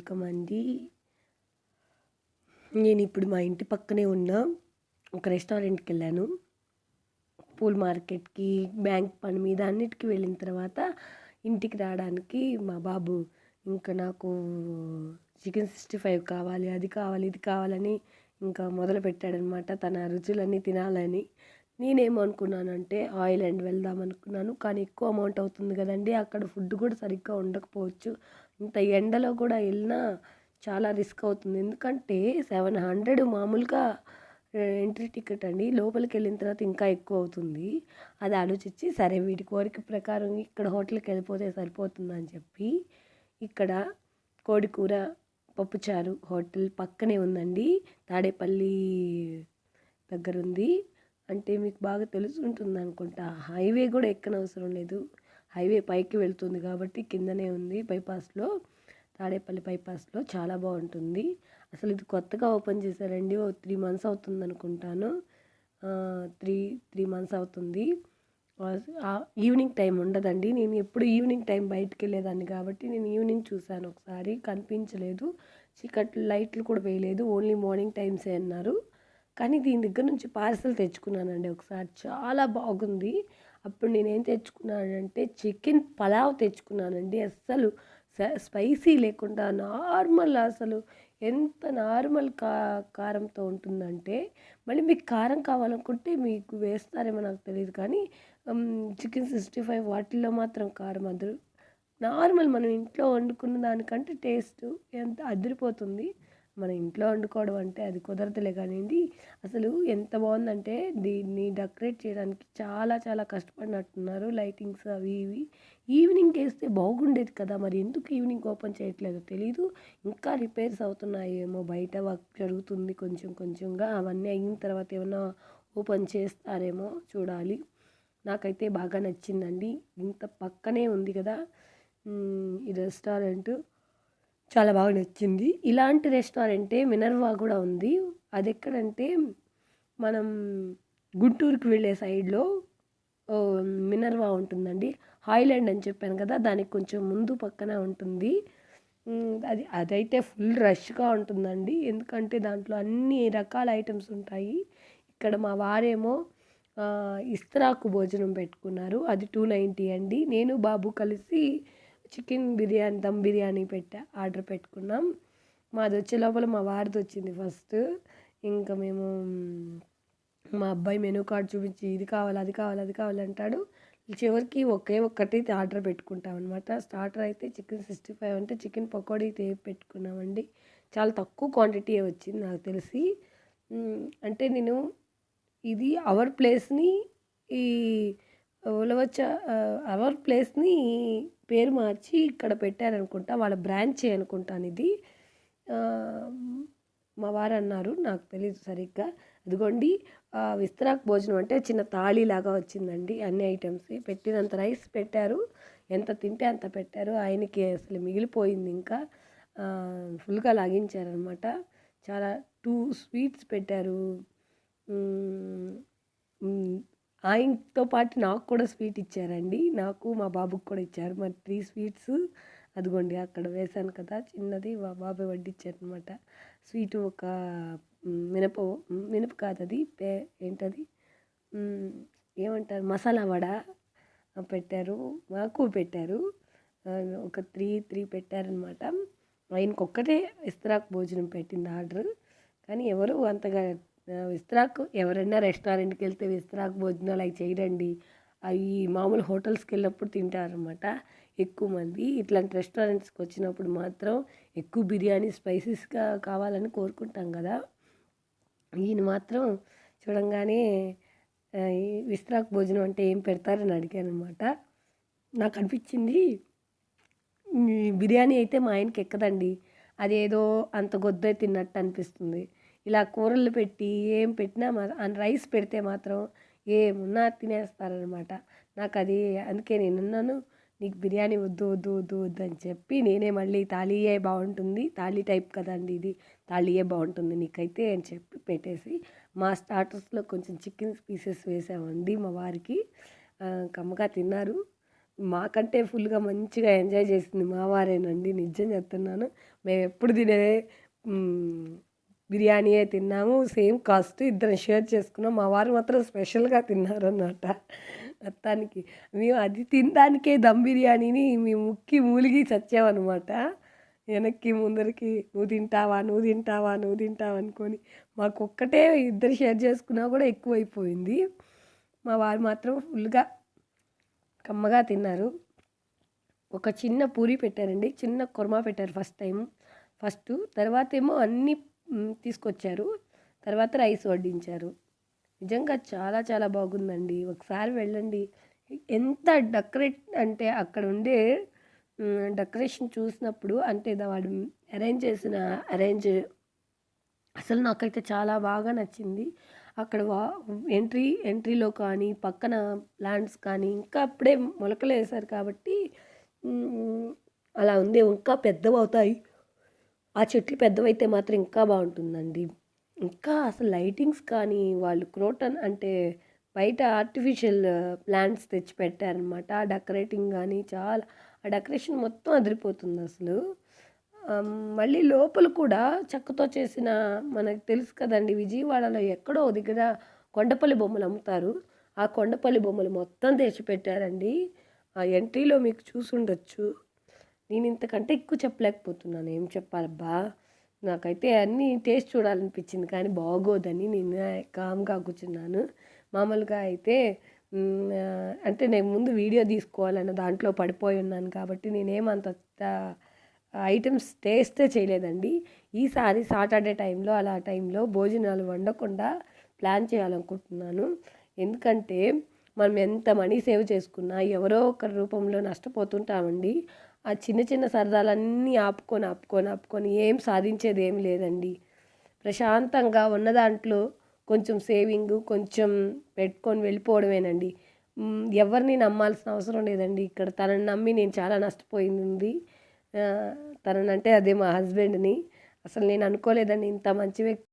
Welcome అండి నేను ఇప్పుడు మా ఇంటి పక్కనే ఉన్న ఒక రెస్టారెంట్కి వెళ్ళాను. పూల్ మార్కెట్కి బ్యాంక్ పని మీద అన్నిటికీ వెళ్ళిన తర్వాత ఇంటికి రావడానికి మా బాబు ఇంకా నాకు చికెన్ సిక్స్టీ ఫైవ్ కావాలి అది కావాలి ఇది కావాలని ఇంకా మొదలు పెట్టాడనమాట తన రుచులన్నీ తినాలని నేనేమనుకున్నానంటే ఆయిల్ అండ్ వెళ్దాం అనుకున్నాను. కానీ ఎక్కువ అమౌంట్ అవుతుంది కదండి. అక్కడ ఫుడ్ కూడా సరిగ్గా ఉండకపోవచ్చు. ఇంత ఎండలో కూడా వెళ్ళినా చాలా రిస్క్ అవుతుంది. ఎందుకంటే సెవెన్ హండ్రెడ్ మామూలుగా ఎంట్రీ టికెట్ అండి. లోపలికి వెళ్ళిన తర్వాత ఇంకా ఎక్కువ అవుతుంది. అది ఆలోచించి సరే వీటి కోరిక ప్రకారం ఇక్కడ హోటల్కి వెళ్ళిపోతే సరిపోతుందని చెప్పి ఇక్కడ కోడికూర పప్పుచారు హోటల్ పక్కనే ఉందండి. తాడేపల్లి దగ్గర ఉంది అంటే మీకు బాగా తెలిసి ఉంటుంది అనుకుంటా హైవే కూడా ఎక్కనవసరం లేదు. హైవే పైకి వెళ్తుంది కాబట్టి కిందనే ఉంది బైపాస్లో. తాడేపల్లి బైపాస్లో చాలా బాగుంటుంది. అసలు ఇది కొత్తగా ఓపెన్ చేశారండి. ఓ త్రీ మంత్స్ అవుతుంది అనుకుంటాను త్రీ త్రీ మంత్స్ అవుతుంది. ఈవినింగ్ టైం ఉండదండి. నేను ఎప్పుడు ఈవినింగ్ టైం బయటికి వెళ్ళేదాన్ని కాబట్టి నేను ఈవినింగ్ చూశాను ఒకసారి. కనిపించలేదు. చీకట్లు లైట్లు కూడా వేయలేదు. ఓన్లీ మార్నింగ్ టైమ్సే అన్నారు. కానీ దీని దగ్గర నుంచి పార్సల్ తెచ్చుకున్నానండి ఒకసారి. చాలా బాగుంది. అప్పుడు నేనేం తెచ్చుకున్నానంటే చికెన్ పలావ్ తెచ్చుకున్నానండి. అస్సలు స్పైసీ లేకుండా నార్మల్ అసలు ఎంత నార్మల్ కా కారంతో ఉంటుందంటే మళ్ళీ మీకు కారం కావాలనుకుంటే మీకు వేస్తారేమో నాకు తెలియదు కానీ చికెన్ సిక్స్టీ ఫైవ్ వాటిల్లో మాత్రం కారం అదురు నార్మల్ మనం ఇంట్లో వండుకున్న దానికంటే టేస్ట్ ఎంత అదిరిపోతుంది. మన ఇంట్లో వండుకోవడం అంటే అది కుదరదులే కానివ్వండి. అసలు ఎంత బాగుందంటే దీన్ని డెకరేట్ చేయడానికి చాలా చాలా కష్టపడినట్టున్నారు లైటింగ్స్ అవి ఇవి. ఈవినింగ్ వేస్తే బాగుండేది కదా మరి. ఎందుకు ఈవినింగ్ ఓపెన్ చేయట్లేదో తెలీదు. ఇంకా రిపేర్స్ అవుతున్నాయేమో. బయట వర్క్ జరుగుతుంది కొంచెం కొంచెంగా. అవన్నీ అయిన తర్వాత ఏమైనా ఓపెన్ చేస్తారేమో చూడాలి. నాకైతే బాగా నచ్చిందండి. ఇంత పక్కనే ఉంది కదా ఈ రెస్టారెంట్. చాలా బాగా నచ్చింది. ఇలాంటి రెస్టారెంటే మినర్వా కూడా ఉంది. అది ఎక్కడంటే మనం గుంటూరుకి వెళ్ళే సైడ్లో మినర్వా ఉంటుందండి. హాయిలాండ్ అని చెప్పాను కదా దానికి కొంచెం ముందు పక్కన ఉంటుంది. అది అదైతే ఫుల్ రష్గా ఉంటుందండి. ఎందుకంటే దాంట్లో అన్ని రకాల ఐటమ్స్ ఉంటాయి. ఇక్కడ మా వారేమో ఇస్త్రాకు భోజనం పెట్టుకున్నారు. అది టూ నైంటీ అండి. నేను బాబు కలిసి చికెన్ బిర్యానీ దమ్ బిర్యానీ పెట్టా ఆర్డర్ పెట్టుకున్నాం. మాది వచ్చే లోపల మా వారిది వచ్చింది ఫస్ట్. ఇంకా మేము మా అబ్బాయి మెనూ కార్డ్ చూపించి ఇది కావాలి అది కావాలి అది కావాలంటాడు చివరికి ఒకే ఒక్కటి ఆర్డర్ పెట్టుకుంటాం అనమాట స్టార్టర్ అయితే చికెన్ సిక్స్టీ ఫైవ్ అంటే చికెన్ పకోడీ పెట్టుకున్నామండి. చాలా తక్కువ క్వాంటిటీ వచ్చింది నాకు తెలిసి. అంటే నేను ఇది అవర్ ప్లేస్ని ఈ ఉలవచ్చ అవర్ ప్లేస్ని పేరు మార్చి ఇక్కడ పెట్టారనుకుంటా వాళ్ళ బ్రాంచే అనుకుంటాను ఇది. మా వారు అన్నారు నాకు తెలియదు సరిగ్గా. అదిగోండి విస్తరాక్ భోజనం అంటే చిన్న తాళి లాగా వచ్చిందండి అన్ని ఐటమ్స్. పెట్టినంత రైస్ పెట్టారు ఎంత తింటే అంత పెట్టారు ఆయనకి అసలు మిగిలిపోయింది ఇంకా. ఫుల్గా లాగించారనమాట చాలా టూ స్వీట్స్ పెట్టారు. ఆయనతో పాటు నాకు కూడా స్వీట్ ఇచ్చారండి. నాకు మా బాబుకి కూడా ఇచ్చారు. మరి త్రీ స్వీట్స్ అదిగోండి అక్కడ వేశాను కదా. చిన్నది మా బాబాయ్ వడ్డిచ్చారనమాట స్వీట్ ఒక మినప మినప కాదు అది పే ఏంటది? ఏమంటారు? మసాలా వడ పెట్టారు. మాకు పెట్టారు. ఒక త్రీ త్రీ పెట్టారనమాట ఆయనకు ఒక్కటే ఇస్తరాకు భోజనం పెట్టింది ఆర్డర్. కానీ ఎవరు అంతగా విస్త్రాకు ఎవరైనా రెస్టారెంట్కి వెళ్తే విస్త్రాకు భోజనాలు అవి చేయరండి. అవి మామూలు హోటల్స్కి వెళ్ళినప్పుడు తింటారనమాట ఎక్కువ మంది ఇట్లాంటి రెస్టారెంట్స్కి వచ్చినప్పుడు మాత్రం ఎక్కువ బిర్యానీ స్పైసెస్గా కావాలని కోరుకుంటాం కదా. ఈయన మాత్రం చూడంగానే విస్త్రాకు భోజనం అంటే ఏం పెడతారని అడిగాను అనమాట నాకు అనిపించింది బిర్యానీ అయితే మా ఆయనకి ఎక్కదండి. అదేదో అంత గొద్దే తిన్నట్టు అనిపిస్తుంది. ఇలా కూరలు పెట్టి ఏం పెట్టినా మా రైస్ పెడితే మాత్రం ఏమున్నా తినేస్తారనమాట నాకు అది అందుకే నేనున్నాను నీకు బిర్యానీ వద్దు వద్దు వద్దు వద్దు అని చెప్పి నేనే మళ్ళీ తాళీయే బాగుంటుంది తాళీ టైప్ కదండి ఇది తాళీయే బాగుంటుంది నీకైతే అని చెప్పి పెట్టేసి మా స్టార్టర్స్లో కొంచెం చికెన్ పీసెస్ వేసామండి మా వారికి. కమ్మగా తిన్నారు. మాకంటే ఫుల్గా మంచిగా ఎంజాయ్ చేసింది మా వారేనండి నిజం చెప్తున్నాను. మేము ఎప్పుడు తినే బిర్యానీయే తిన్నాము. సేమ్ కాస్ట్ ఇద్దరం షేర్ చేసుకున్నాం. మా వారు మాత్రం స్పెషల్గా తిన్నారన్నమాట. మొత్తానికి మేము అది తినడానికే దమ్ బిర్యానీని మేము ముక్కి మూలిగి చచ్చామన్నమాట. వెనక్కి ముందరికి నువ్వు తింటావా? నువ్వు తింటావా? నువ్వు తింటావా? అనుకొని మాకు ఒక్కటే ఇద్దరు షేర్ చేసుకున్నా కూడా ఎక్కువైపోయింది. మా వారు మాత్రం ఫుల్గా కమ్మగా తిన్నారు. ఒక చిన్న పూరి పెట్టారండి. చిన్న కుర్మా పెట్టారు ఫస్ట్ టైం. ఫస్ట్ తర్వాత ఏమో అన్నీ తీసుకొచ్చారు. తర్వాత రైస్ వడ్డించారు. నిజంగా చాలా చాలా బాగుందండి. ఒకసారి వెళ్ళండి. ఎంత డెకరేట్ అంటే అక్కడ ఉండే డెకరేషన్ చూసినప్పుడు అంటే వాడు అరేంజ్ చేసిన అరేంజ్ అసలు నాకైతే చాలా బాగా నచ్చింది. అక్కడ వా ఎంట్రీ ఎంట్రీలో కానీ పక్కన ప్లాంట్స్ కానీ ఇంకా అప్పుడే మొలకలు వేశారు కాబట్టి అలా ఉంది. ఇంకా పెద్దవి అవుతాయి ఆ చెట్లు పెద్దవైతే మాత్రం ఇంకా బాగుంటుందండి. ఇంకా అసలు లైటింగ్స్ కానీ వాళ్ళు క్రోటన్ అంటే బయట ఆర్టిఫిషియల్ ప్లాంట్స్ తెచ్చి పెట్టారనమాట ఆ డెకరేటింగ్ కానీ చాలా ఆ డెకరేషన్ మొత్తం అదిరిపోతుంది అసలు. మళ్ళీ లోపల కూడా చెక్కతో చేసిన మనకు తెలుసు కదండి విజయవాడలో ఎక్కడో దగ్గర కొండపల్లి బొమ్మలు అమ్ముతారు. ఆ కొండపల్లి బొమ్మలు మొత్తం తెచ్చిపెట్టారండి. ఆ ఎంట్రీలో మీకు చూసుండొచ్చు. నేను ఇంతకంటే ఎక్కువ చెప్పలేకపోతున్నాను. ఏం చెప్పాలబ్బా? నాకైతే అన్నీ టేస్ట్ చూడాలనిపించింది కానీ బాగోదని నేను కామ్గా కూర్చున్నాను. మామూలుగా అయితే అంటే నేను ముందు వీడియో తీసుకోవాలన్న దాంట్లో పడిపోయి ఉన్నాను కాబట్టి నేనేమంత ఐటమ్స్ టేస్టే చేయలేదండి. ఈసారి సాటర్డే టైంలో అలా టైంలో భోజనాలు వండకుండా ప్లాన్ చేయాలనుకుంటున్నాను. ఎందుకంటే మనం ఎంత మనీ సేవ్ చేసుకున్నా ఎవరో ఒకరి రూపంలో నష్టపోతుంటామండి. ఆ చిన్న చిన్న సరదాలన్నీ ఆపుకొని ఆపుకొని ఆపుకొని ఏం సాధించేది ఏం లేదండి. ప్రశాంతంగా ఉన్న దాంట్లో కొంచెం సేవింగ్ కొంచెం పెట్టుకొని వెళ్ళిపోవడమేనండి. ఎవరిని నమ్మాల్సిన అవసరం లేదండి. ఇక్కడ తనని నమ్మి నేను చాలా నష్టపోయింది. తనంటే తననంటే అదే మా హస్బెండ్ని. అసలు నేను అనుకోలేదండి ఇంత మంచి వ్యక్తి